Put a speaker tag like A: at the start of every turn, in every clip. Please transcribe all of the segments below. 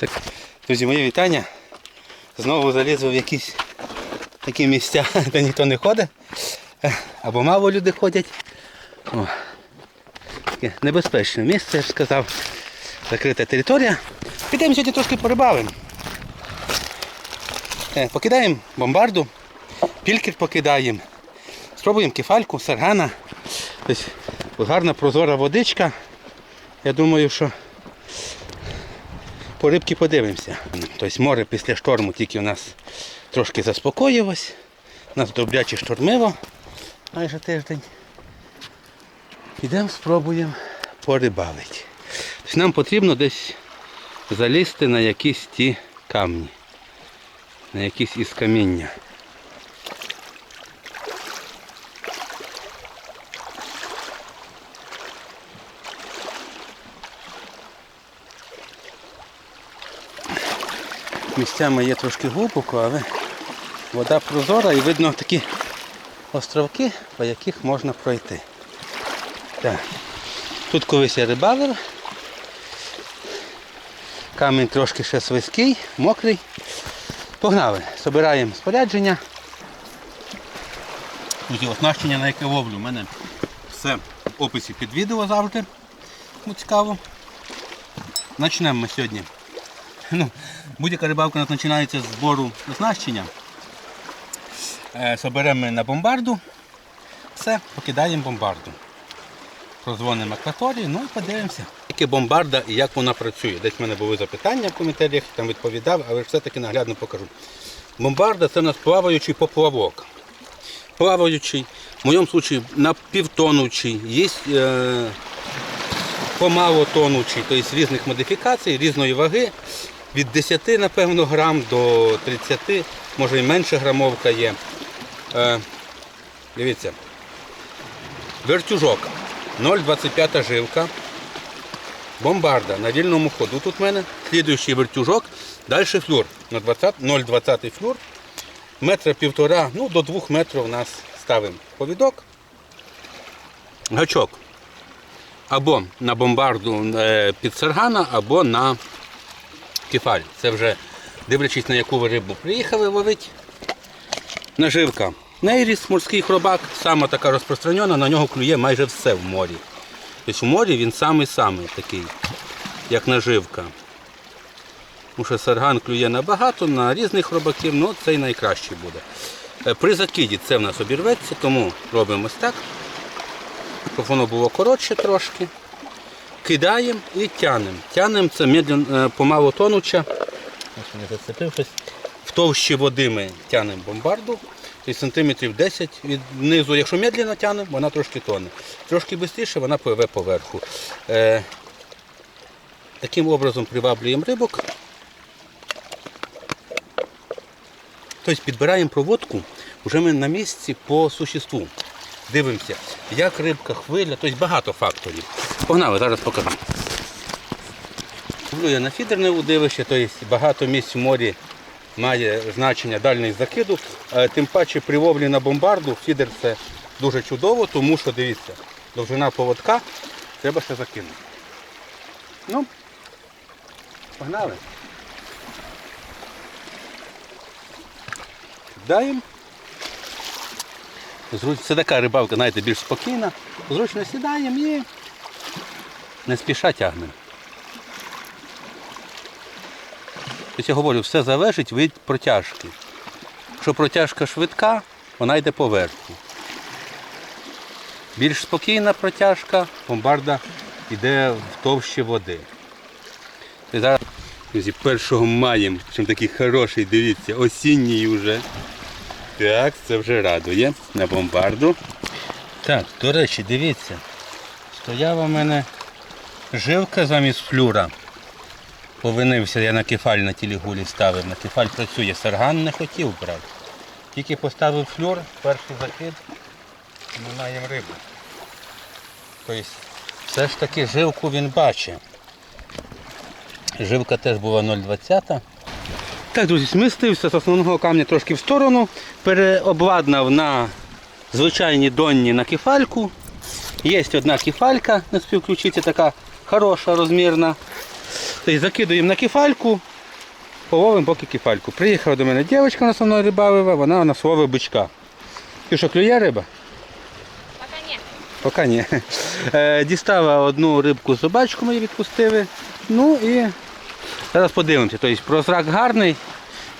A: Так, друзі, моє вітання. Знову залізли в якісь такі місця, де ніхто не ходить. Або мало люди ходять. О, таке небезпечне місце, я ж сказав. Закрита територія. Підемо сьогодні трошки порибавимо. Е, Покидаємо бомбарду, пількер покидаємо. Спробуємо кефальку, саргана. Ось гарна прозора водичка. Я думаю, що по рибки подивимося. Тобто море після шторму тільки у нас трошки заспокоїлось. У нас добряче штормило майже тиждень. Ідемо, спробуємо порибалити. Тобто нам потрібно десь залізти на якісь ті камні, на якісь із каміння. Місцями є трошки глибоко, але вода прозора і видно такі островки, по яких можна пройти. Так. Тут колись я рибалив. Камінь трошки ще свиський, мокрий. Погнали, збираємо спорядження. Друзі, оснащення на яке ловлю. У мене все в описі під відео завжди. Ну, цікаво. Почнемо ми сьогодні. Ну, Будь-яка рибалка починається з збору оснащення. Е, Соберемо ми на бомбарду. Все, покидаємо бомбарду. Прозвонимо акваторії, ну і подивимося. Яке бомбарда і як вона працює. Десь в мене були запитання в коментарях, там відповідав, але все-таки наглядно покажу. Бомбарда це у нас плаваючий поплавок. Плаваючий, в моєму випадку напівтонучий, є е, помалотонучий, тобто різних модифікацій, різної ваги. Від 10, напевно, грам до 30, може і менше грамовка є. Е, дивіться. Вертюжок 0,25 жилка. Бомбарда на вільному ходу. Тут в мене слідуючий вертюжок. Далі флюр на 0,20 флюр. Метра півтора, ну до двох метрів у нас ставимо повідок. Гачок. Або на бомбарду е, під саргана, або на кефаль. Це вже дивлячись на яку ви рибу приїхали ловити. Наживка. Нейріс, морський хробак, сама така розпространена, на нього клює майже все в морі. Тобто в морі він самий-самий такий, як наживка. Тому що сарган клює набагато, на різних хробаків, ну цей найкращий буде. Е, При закиді це в нас обірветься, тому робимо ось так, щоб воно було коротше трошки. Кидаємо і тянемо. Тянемо це медленно, е, помало мене. В товщі води ми тянемо бомбарду. Тобто сантиметрів 10 від низу. Якщо медленно тянемо, вона трошки тоне. Трошки швидше вона пливе поверху. Е, таким образом приваблюємо рибок. Тобто підбираємо проводку вже ми на місці по существу. Дивимося, як рибка, хвиля, тобто багато факторів. Погнали, зараз покажу. Я на фідерне удивище, тобто багато місць в морі має значення дальність закиду. Тим паче при ловлі на бомбарду фідер це дуже чудово, тому що дивіться, довжина поводка треба ще закинути. Ну, погнали. Даємо. Зручно, це така рибалка, знаєте, більш спокійна. Зручно сідаємо і не спіша тягнемо. Тобто я говорю, все залежить від протяжки. Якщо протяжка швидка, вона йде поверху. Більш спокійна протяжка, бомбарда йде в товщі води. І зараз друзі, першого маємо, чим такий хороший, дивіться, осінній вже. Так, це вже радує на бомбарду. Так, до речі, дивіться, стояла в мене жилка замість флюра. Повинився, я на кефаль на тілігулі ставив. На кефаль працює, сарган не хотів брати. Тільки поставив флюр, перший закид, ми маємо рибу. Тобто, все ж таки жилку він бачить. Жилка теж була 0,20. Так, друзі, смістився з основного камня трошки в сторону, переобладнав на звичайні донні на кефальку. Є одна кефалька на співключиці, така хороша, розмірна. Тобто закидуємо на кефальку, половимо поки кефальку. Приїхала до мене дівчинка на мною рибалила, вона на слово бичка. І що, клює риба? Поки ні. Е, дістала одну рибку собачку мені відпустили. Ну і зараз подивимося. Тобто прозрак гарний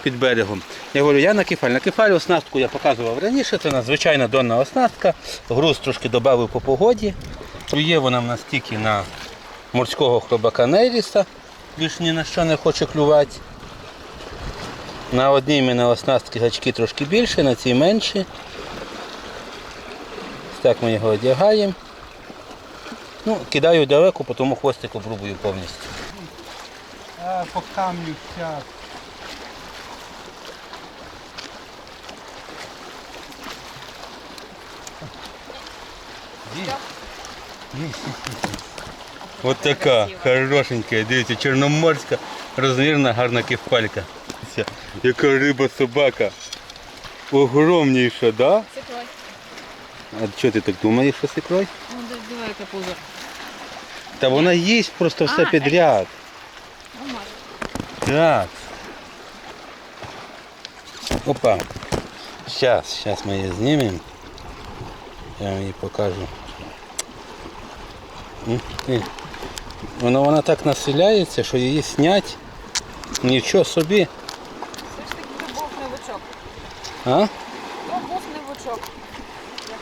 A: під берегом. Я говорю, я на кефаль. На кефаль оснастку я показував раніше, це надзвичайна донна оснастка. Груз трошки додав по погоді. Є вона в нас тільки на морського хробака Нейріса. Більш ні на що не хоче клювати. На одній мене оснастки гачки трошки більше, на цій менші. Так ми його одягаємо. Ну, кидаю далеко, тому хвостик обрубую повністю. А, по камню зараз. Ось така хорошенька, дивіться, чорноморська, розмірна, гарна кефалька. Дивіться, Яка риба собака. Огромніша, да?
B: Сикрой.
A: А що ти так думаєш, що сикрой?
B: Ну, да, давай яка пузо.
A: Та вона їсть просто все
B: А,
A: підряд.
B: Ну.
A: Так. Опа. Сейчас, сейчас мы ее снимем. Я вам її покажу. М. Воно вона так населяється, що її снять. Нічого собі.
B: Все ж таки це був не вучок.
A: А?
B: То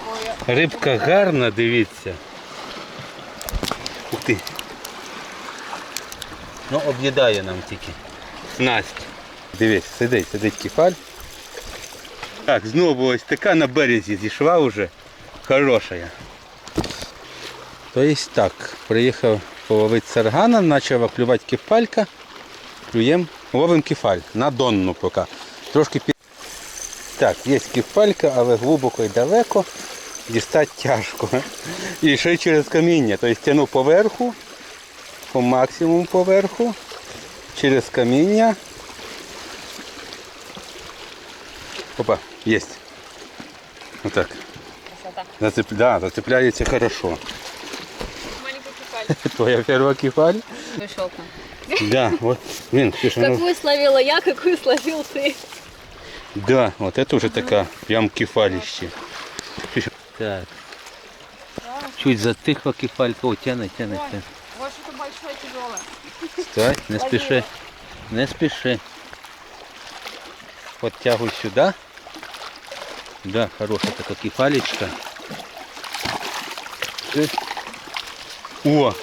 B: був я...
A: Рибка гарна, дивіться. Ух ти. Ну, об'їдає нам тільки. Снасть. Дивись, сидить, сидить кефаль. Так, знову ось така на березі зійшла вже. Хороша. Тобто так, приїхав половити саргана, почала клювати кефалька. Клюємо, ловимо кефаль на донну поки. Трошки під... Так, є кефалька, але глибоко і далеко. Дістати тяжко. І ще через каміння. Тобто тяну поверху, по максимуму поверху, через каміння. Опа, є. Отак. Зацеп... Да, зацепляється хорошо.
B: Маленький кефаль.
A: Твоя перша кефаль?
B: Вышел-ка.
A: Да, вот. Він, пише, ну,
B: Какую словила я, какую словил ты.
A: да, вот это уже така прям кефалище. Пише. Так. Чуть затихла кефалька. О, тяне, тяне,
B: Ой.
A: тяне.
B: Вот что-то большое, тяжелое.
A: Стой, не спіши. Не спіши. Подтягуй сюди. Да, хороша така кефалечка. О!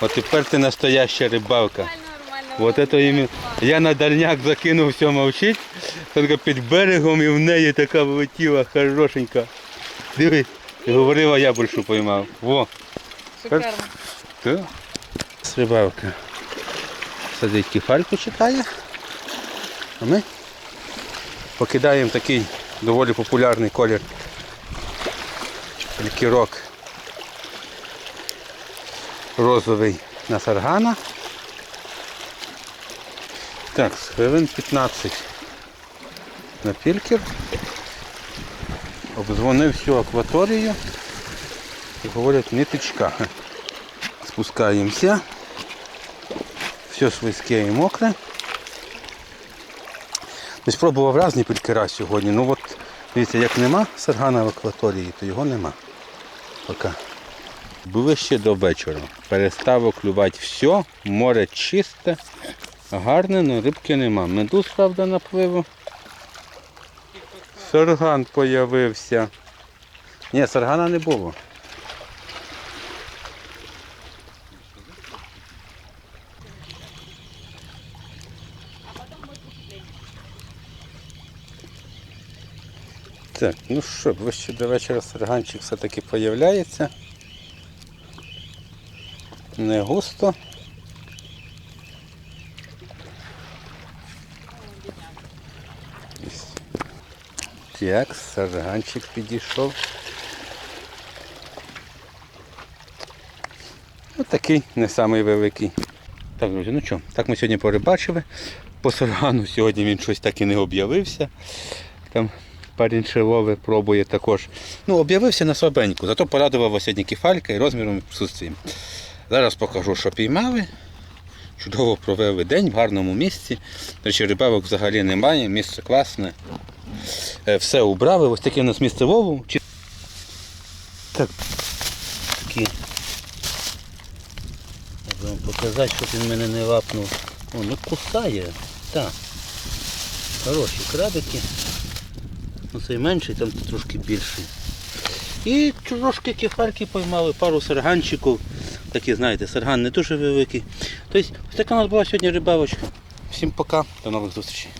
A: От тепер ти настояща рибалка. Вот это іменно. Я на дальняк закинув, все мовчить. Тільки під берегом і в неї така влетіла хорошенька. Дивись, говорила, я більшу поймав. Во.
B: Шикарно.
A: Так. Рибалка. Сидить кефальку чекає. А ми покидаємо такий доволі популярний колір. Кірок розовий на саргана. Так, з хвилин 15 на пількер. Обдзвонив всю акваторію і говорять ниточка. Спускаємося. Все слизьке і мокре. Тобто спробував різні пількера сьогодні. Ну от, дивіться, як нема саргана в акваторії, то його нема. Поки. Ближче до вечора. Перестало клювати все, море чисте, гарне, але рибки нема. Медуз, правда, напливу. Сарган появився. Ні, саргана не було. Так, ну що, ближче до вечора сарганчик все-таки появляється. Не густо. Ось. Так, сарганчик підійшов. Ось такий, не самий великий. Так, друзі, ну що, так ми сьогодні порибачили. По саргану сьогодні він щось так і не об'явився. Там парень шилове пробує також. Ну, об'явився на слабеньку, зато порадував сьогодні кефалька і розміром і присутствієм. Зараз покажу, що піймали. Чудово провели день в гарному місці. Речі, рибалок взагалі немає, місце класне. Е, Все убрали. Ось таке у нас місце лову. Так, такі. Я вам показати, щоб він мене не лапнув. О, ну кусає. Так. Хороші крабики. Ну цей менший, там трошки більший. І трошки кефальки поймали, пару сарганчиків. Такі, знаєте, сарган не дуже великий. Тобто, ось така у нас була сьогодні рибалочка. Всім пока, до нових зустрічей.